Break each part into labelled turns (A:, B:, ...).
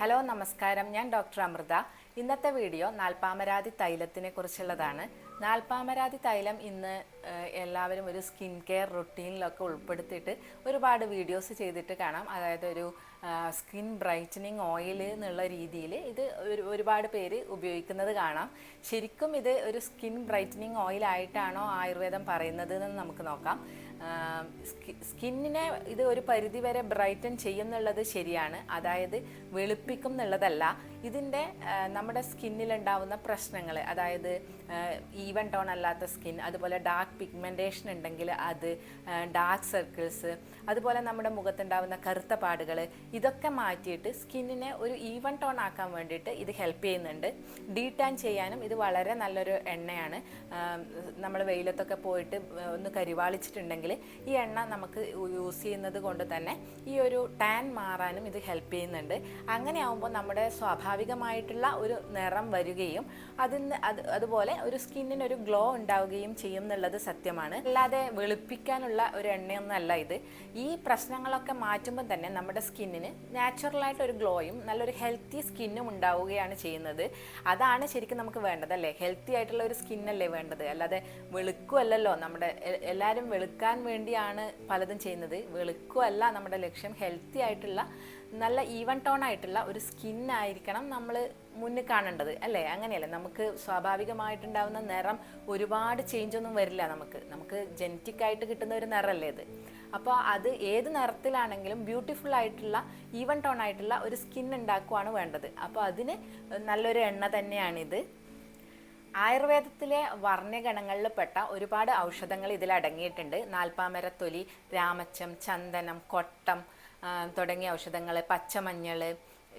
A: Hello നമസ്കാരം. ഞാൻ doctor Amrita. ഇന്നത്തെ വീഡിയോ നാൽപ്പാമരാതി തൈലത്തിനെ കുറിച്ചുള്ളതാണ്. നാൽപ്പാമരാതി തൈലം ഇന്ന് എല്ലാവരും ഒരു സ്കിൻ കെയർ റുട്ടീനിലൊക്കെ ഉൾപ്പെടുത്തിയിട്ട് ഒരുപാട് വീഡിയോസ് ചെയ്തിട്ട് കാണാം. അതായത് ഒരു സ്കിൻ ബ്രൈറ്റനിങ് ഓയിൽ എന്നുള്ള രീതിയിൽ ഇത് ഒരു ഒരുപാട് പേര് ഉപയോഗിക്കുന്നത് കാണാം. ശരിക്കും ഇത് ഒരു സ്കിൻ ബ്രൈറ്റനിങ് ഓയിൽ ആയിട്ടാണോ ആയുർവേദം പറയുന്നത് എന്ന് നമുക്ക് നോക്കാം. സ്കിന്നിനെ ഇത് ഒരു പരിധി വരെ ബ്രൈറ്റൻ ചെയ്യുന്നുള്ളത് ശരിയാണ്. അതായത് വെളുപ്പിക്കും എന്നുള്ളതല്ല ഇതിന്റെ നമ്മുടെ സ്കിന്നിലുണ്ടാവുന്ന പ്രശ്നങ്ങൾ അതായത് ഈവൻ ടോൺ അല്ലാത്ത സ്കിൻ അതുപോലെ ഡാർക്ക് പിഗ്മെന്റേഷൻ ഉണ്ടെങ്കിൽ അത് ഡാർക്ക് സർക്കിൾസ് അതുപോലെ നമ്മുടെ മുഖത്തുണ്ടാവുന്ന കറുത്ത പാടുകൾ ഇതൊക്കെ മാറ്റിയിട്ട് സ്കിന്നിനെ ഒരു ഈവൻ ടോൺ ആക്കാൻ വേണ്ടിയിട്ട് ഇത് ഹെൽപ്പ് ചെയ്യുന്നുണ്ട്. ഡീടാൻ ചെയ്യാനും ഇത് വളരെ നല്ലൊരു എണ്ണയാണ്. നമ്മൾ വെയിലത്തൊക്കെ പോയിട്ട് ഒന്ന് കരിവാളിച്ചിട്ടുണ്ടെങ്കിൽ ഈ എണ്ണ നമുക്ക് യൂസ് ചെയ്യുന്നത് കൊണ്ട് തന്നെ ഈ ഒരു ടാൻ മാറാനും ഇത് ഹെൽപ്പ് ചെയ്യുന്നുണ്ട്. അങ്ങനെ ആവുമ്പോൾ നമ്മുടെ സ്വാഭാവികമായിട്ടുള്ള ഒരു നിറം വരികയും അതിന് അത് അതുപോലെ ഒരു സ്കിന്നിന് ഒരു ഗ്ലോ ഉണ്ടാവുകയും ചെയ്യും എന്നുള്ളത് സത്യമാണ്. അല്ലാതെ വെളുപ്പിക്കാനുള്ള ഒരു എണ്ണയൊന്നല്ല ഇത്. ഈ പ്രശ്നങ്ങളൊക്കെ മാറ്റുമ്പോൾ തന്നെ നമ്മുടെ സ്കിന്നിന് നാച്ചുറലായിട്ട് ഒരു ഗ്ലോയും നല്ലൊരു ഹെൽത്തി സ്കിന്നും ഉണ്ടാവുകയാണ് ചെയ്യുന്നത്. അതാണ് ശരിക്കും നമുക്ക് വേണ്ടത് അല്ലേ? ഹെൽത്തി ആയിട്ടുള്ള ഒരു സ്കിന്നല്ലേ വേണ്ടത്? അല്ലാതെ വെളുക്കുമല്ലല്ലോ നമ്മുടെ എല്ലാവരും വെളുക്കാൻ വേണ്ടിയാണ് പലതും ചെയ്യുന്നത്. വെളുക്കുമല്ല നമ്മുടെ ലക്ഷ്യം. ഹെൽത്തി ആയിട്ടുള്ള നല്ല ഈവൻ ടോൺ ആയിട്ടുള്ള ഒരു സ്കിൻ ആയിരിക്കണം നമ്മൾ മുന്നിൽ കാണേണ്ടത് അല്ലേ? അങ്ങനെയല്ലേ? നമുക്ക് സ്വാഭാവികമായിട്ടുണ്ടാവുന്ന നിറം ഒരുപാട് ചേഞ്ച് ഒന്നും വരില്ല നമുക്ക്. നമുക്ക് ജനറ്റിക് ആയിട്ട് കിട്ടുന്ന ഒരു നിറമല്ലേ ഇത്. അപ്പോൾ അത് ഏത് നിറത്തിലാണെങ്കിലും ബ്യൂട്ടിഫുൾ ആയിട്ടുള്ള ഈവൻ ടോൺ ആയിട്ടുള്ള ഒരു സ്കിൻ ഉണ്ടാക്കുവാണ് വേണ്ടത്. അപ്പോൾ അതിന് നല്ലൊരു എണ്ണ തന്നെയാണിത്. ആയുർവേദത്തിലെ വർണഗണങ്ങളിൽ പെട്ട ഒരുപാട് ഔഷധങ്ങൾ ഇതിൽ അടങ്ങിയിട്ടുണ്ട് നാൽപ്പാമരത്തൊലി രാമച്ചം ചന്ദനം കൊട്ടം തുടങ്ങിയ ഔഷധങ്ങൾ പച്ചമഞ്ഞൾ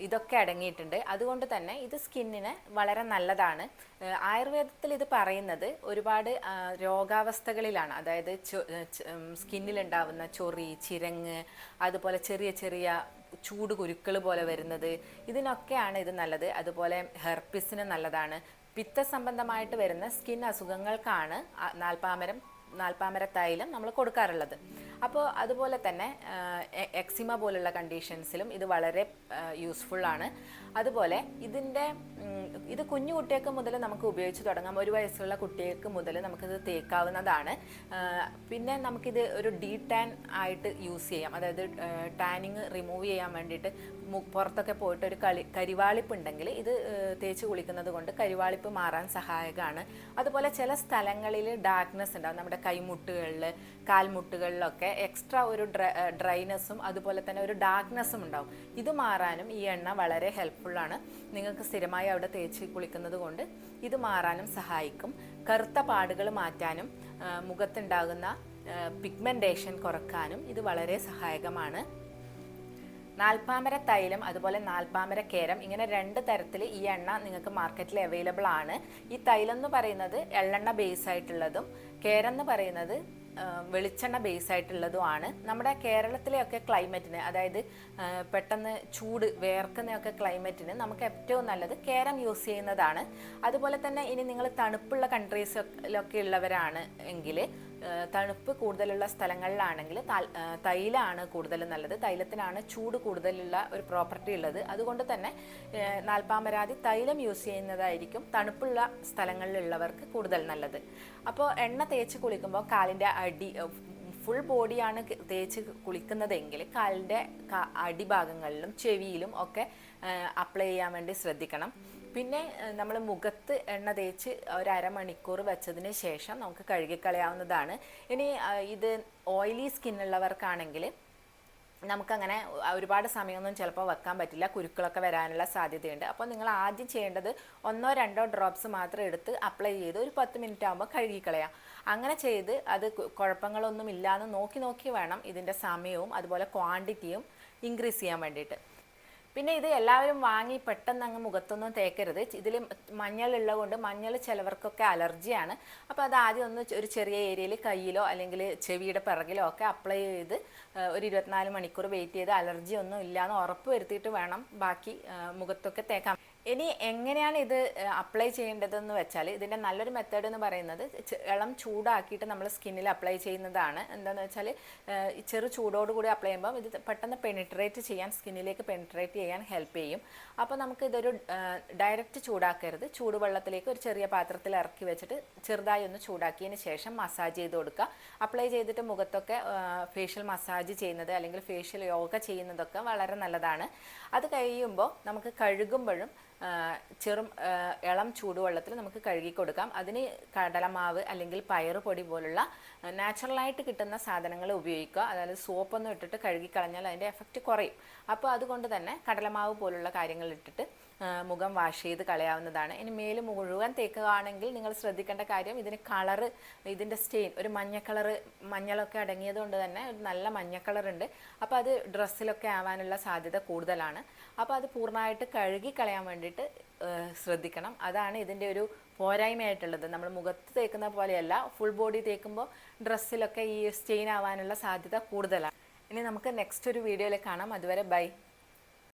A: ഇതൊക്കെ അടങ്ങിയിട്ടുണ്ട്. അതുകൊണ്ട് തന്നെ ഇത് സ്കിന്നിന് വളരെ നല്ലതാണ്. ആയുർവേദത്തിൽ ഇത് പറയുന്നത് ഒരുപാട് രോഗാവസ്ഥകളിലാണ്. അതായത് സ്കിന്നിലുണ്ടാവുന്ന ചൊറി ചിരങ്ങ് അതുപോലെ ചെറിയ ചെറിയ ചൂട് കുരുക്കൾ പോലെ വരുന്നത്. ഇതിനൊക്കെയാണ് ഇത് നല്ലത്. അതുപോലെ ഹെർപ്പിസിന് നല്ലതാണ്. പിത്ത സംബന്ധമായിട്ട് വരുന്ന സ്കിൻ അസുഖങ്ങൾക്കാണ് നാൽപ്പാമരം നാൽപ്പാമര തൈലം നമ്മൾ കൊടുക്കാറുള്ളത്. അപ്പോൾ അതുപോലെ തന്നെ എക്സിമ പോലുള്ള കണ്ടീഷൻസിലും ഇത് വളരെ യൂസ്ഫുൾ ആണ്. അതുപോലെ ഇതിന്റെ ഇത് കുഞ്ഞു കുട്ടികൾക്ക് മുതൽ നമുക്ക് ഉപയോഗിച്ച് തുടങ്ങാം. ഒരു വയസ്സുള്ള കുട്ടികൾക്ക് മുതൽ നമുക്കിത് തേക്കാവുന്നതാണ്. പിന്നെ നമുക്കിത് ഒരു ഡീ ടാൻ ആയിട്ട് യൂസ് ചെയ്യാം. അതായത് ടാനിങ് റിമൂവ് ചെയ്യാൻ വേണ്ടിയിട്ട് പുറത്തൊക്കെ പോയിട്ട് ഒരു കളി കരിവാളിപ്പ് ഉണ്ടെങ്കിൽ ഇത് തേച്ച് കുളിക്കുന്നത് കൊണ്ട് കരിവാളിപ്പ് മാറാൻ സഹായകമാണ്. അതുപോലെ ചില സ്ഥലങ്ങളിൽ ഡാർക്ക്നെസ് ഉണ്ടാകും നമ്മുടെ കൈമുട്ടുകളിൽ കാൽമുട്ടുകളിലൊക്കെ എക്സ്ട്രാ ഒരു ഡ്രൈനെസ്സും അതുപോലെ തന്നെ ഒരു ഡാർക്ക്നെസ്സും ഉണ്ടാവും. ഇത് മാറാനും ഈ എണ്ണ വളരെ ഹെൽപ്ഫുള്ളാണ് നിങ്ങൾക്ക് സ്ഥിരമായി അവിടെ തേച്ച് കുളിക്കുന്നത് കൊണ്ട് ഇത് മാറാനും സഹായിക്കും. കറുത്ത പാടുകൾ മാറ്റാനും മുഖത്തുണ്ടാകുന്ന പിഗ്മെന്റേഷൻ കുറക്കാനും ഇത് വളരെ സഹായകമാണ്. നാൽപ്പാമര തൈലം അതുപോലെ നാൽപ്പാമര കേരം ഇങ്ങനെ രണ്ട് തരത്തിൽ ഈ എണ്ണ നിങ്ങൾക്ക് മാർക്കറ്റിൽ അവൈലബിൾ ആണ്. ഈ തൈലം എന്ന് പറയുന്നത് എള്ളെണ്ണ ബേസ് ആയിട്ടുള്ളതും കേരം എന്ന് പറയുന്നത് വെളിച്ചെണ്ണ ബേസ് ആയിട്ടുള്ളതുമാണ് നമ്മുടെ കേരളത്തിലെയൊക്കെ ക്ലൈമറ്റിന് അതായത് പെട്ടെന്ന് ചൂട് വേർക്കുന്നയൊക്കെ ക്ലൈമറ്റിന് നമുക്ക് ഏറ്റവും നല്ലത് കേരം യൂസ് ചെയ്യുന്നതാണ്. അതുപോലെ തന്നെ ഇനി നിങ്ങൾ തണുപ്പുള്ള കൺട്രീസിലൊക്കെ ഉള്ളവരാണ് എങ്കിൽ തണുപ്പ് കൂടുതലുള്ള സ്ഥലങ്ങളിലാണെങ്കിൽ തൈലാണ് കൂടുതൽ നല്ലത്. തൈലത്തിനാണ് ചൂട് കൂടുതലുള്ള ഒരു പ്രോപ്പർട്ടി ഉള്ളത്. അതുകൊണ്ട് തന്നെ നാൽപ്പാമരാതി തൈലം യൂസ് ചെയ്യുന്നതായിരിക്കും തണുപ്പുള്ള സ്ഥലങ്ങളിലുള്ളവർക്ക് കൂടുതൽ നല്ലത്. അപ്പോൾ എണ്ണ തേച്ച് കുളിക്കുമ്പോൾ കാലിന്റെ അടി ഫുൾ ബോഡിയാണ് തേച്ച് കുളിക്കുന്നതെങ്കിൽ കാലിന്റെ അടിഭാഗങ്ങളിലും ചെവിയിലും ഒക്കെ അപ്ലൈ ചെയ്യാൻ വേണ്ടി ശ്രദ്ധിക്കണം. പിന്നെ നമ്മൾ മുഖത്ത് എണ്ണ തേച്ച് ഒരു വെച്ചതിന് ശേഷം നമുക്ക് കഴുകിക്കളയാവുന്നതാണ്. ഇനി ഇത് ഓയിലി സ്കിന്നുള്ളവർക്കാണെങ്കിൽ നമുക്കങ്ങനെ ഒരുപാട് സമയമൊന്നും ചിലപ്പോൾ വെക്കാൻ പറ്റില്ല. കുരുക്കളൊക്കെ വരാനുള്ള സാധ്യതയുണ്ട്. അപ്പോൾ നിങ്ങൾ ആദ്യം ചെയ്യേണ്ടത് ഒന്നോ രണ്ടോ ഡ്രോപ്സ് മാത്രം എടുത്ത് അപ്ലൈ ചെയ്ത് ഒരു പത്ത് മിനിറ്റ് ആകുമ്പോൾ കഴുകിക്കളയാം. അങ്ങനെ ചെയ്ത് അത് കുഴപ്പങ്ങളൊന്നും ഇല്ലാന്ന് നോക്കി നോക്കി വേണം ഇതിന്റെ സമയവും അതുപോലെ ക്വാണ്ടിറ്റിയും ഇൻക്രീസ് ചെയ്യാൻ വേണ്ടിയിട്ട്. പിന്നെ ഇത് എല്ലാവരും വാങ്ങി പെട്ടെന്ന് അങ്ങ് മുഖത്തൊന്നും തേക്കരുത്. ഇതിൽ മഞ്ഞളുള്ളത് കൊണ്ട് മഞ്ഞൾ ചിലവർക്കൊക്കെ അലർജിയാണ്. അപ്പോൾ അത് ആദ്യം ഒന്ന് ഒരു ചെറിയ ഏരിയയിൽ കയ്യിലോ അല്ലെങ്കിൽ ചെവിയുടെ പിറകിലോ ഒക്കെ അപ്ലൈ ചെയ്ത് ഒരു ഇരുപത്തിനാല് മണിക്കൂർ വെയിറ്റ് ചെയ്ത് അലർജി ഒന്നും ഇല്ലാന്ന് ഉറപ്പ് വരുത്തിയിട്ട് വേണം ബാക്കി മുഖത്തൊക്കെ തേക്കാൻ. ഇനി എങ്ങനെയാണ് ഇത് അപ്ലൈ ചെയ്യേണ്ടതെന്ന് വെച്ചാൽ ഇതിന്റെ നല്ലൊരു മെത്തേഡ് എന്ന് പറയുന്നത് ഇളം ചൂടാക്കിയിട്ട് നമ്മൾ സ്കിന്നിൽ അപ്ലൈ ചെയ്യുന്നതാണ്. എന്താണെന്ന് വെച്ചാൽ ചെറു ചൂടോട് കൂടി അപ്ലൈ ചെയ്യുമ്പോൾ ഇത് പെട്ടെന്ന് പെനിട്രേറ്റ് ചെയ്യാൻ സ്കിന്നിലേക്ക് പെനിട്രേറ്റ് ചെയ്യാൻ ഹെൽപ്പ് ചെയ്യും. അപ്പോൾ നമുക്ക് ഇതൊരു ഡയറക്റ്റ് ചൂടാക്കരുത്. ചൂടുവെള്ളത്തിലേക്ക് ഒരു ചെറിയ പാത്രത്തിൽ ഇറക്കി വെച്ചിട്ട് ചെറുതായി ഒന്ന് ചൂടാക്കിയതിന് ശേഷം മസാജ് ചെയ്ത് കൊടുക്കുക. അപ്ലൈ ചെയ്തിട്ട് മുഖത്തൊക്കെ ഫേഷ്യൽ മസാജ് ചെയ്യുന്നത് അല്ലെങ്കിൽ ഫേഷ്യൽ യോഗ ചെയ്യുന്നതൊക്കെ വളരെ നല്ലതാണ്. അത് കഴിയുമ്പോൾ നമുക്ക് കഴുകുമ്പോഴും ചെറു ഇളം ചൂടുവെള്ളത്തിൽ നമുക്ക് കഴുകി കൊടുക്കാം അതിന് കടലമാവ് അല്ലെങ്കിൽ പയറ് പൊടി പോലുള്ള നാച്ചുറലായിട്ട് കിട്ടുന്ന സാധനങ്ങൾ ഉപയോഗിക്കുക. അതായത് സോപ്പൊന്നും ഇട്ടിട്ട് കഴുകി കളഞ്ഞാൽ അതിന്റെ എഫക്റ്റ് കുറയും. അപ്പോൾ അതുകൊണ്ട് തന്നെ കടലമാവ് പോലുള്ള കാര്യങ്ങൾ ഇട്ടിട്ട് മുഖം വാഷ് ചെയ്ത് കളയാവുന്നതാണ്. ഇനി മേൽ മുഴുവൻ തേക്കുകയാണെങ്കിൽ നിങ്ങൾ ശ്രദ്ധിക്കേണ്ട കാര്യം ഇതിന് കളറ് ഇതിന്റെ സ്റ്റെയിൻ ഒരു മഞ്ഞ കളറ് മഞ്ഞളൊക്കെ അടങ്ങിയത് കൊണ്ട് തന്നെ ഒരു നല്ല മഞ്ഞ കളറുണ്ട്. അപ്പോൾ അത് ഡ്രസ്സിലൊക്കെ ആവാനുള്ള സാധ്യത കൂടുതലാണ്. അപ്പോൾ അത് പൂർണമായിട്ട് കഴുകി കളയാൻ വേണ്ടിയിട്ട് ശ്രദ്ധിക്കണം. അതാണ് ഇതിന്റെ ഒരു പോരായ്മയായിട്ടുള്ളത്. നമ്മൾ മുഖത്ത് തേക്കുന്ന പോലെയല്ല ഫുൾ ബോഡി തേക്കുമ്പോൾ ഡ്രസ്സിലൊക്കെ ഈ സ്റ്റെയിൻ ആവാനുള്ള സാധ്യത കൂടുതലാണ്. ഇനി നമുക്ക് നെക്സ്റ്റ് ഒരു വീഡിയോയിൽ കാണാം. അതുവരെ ബൈ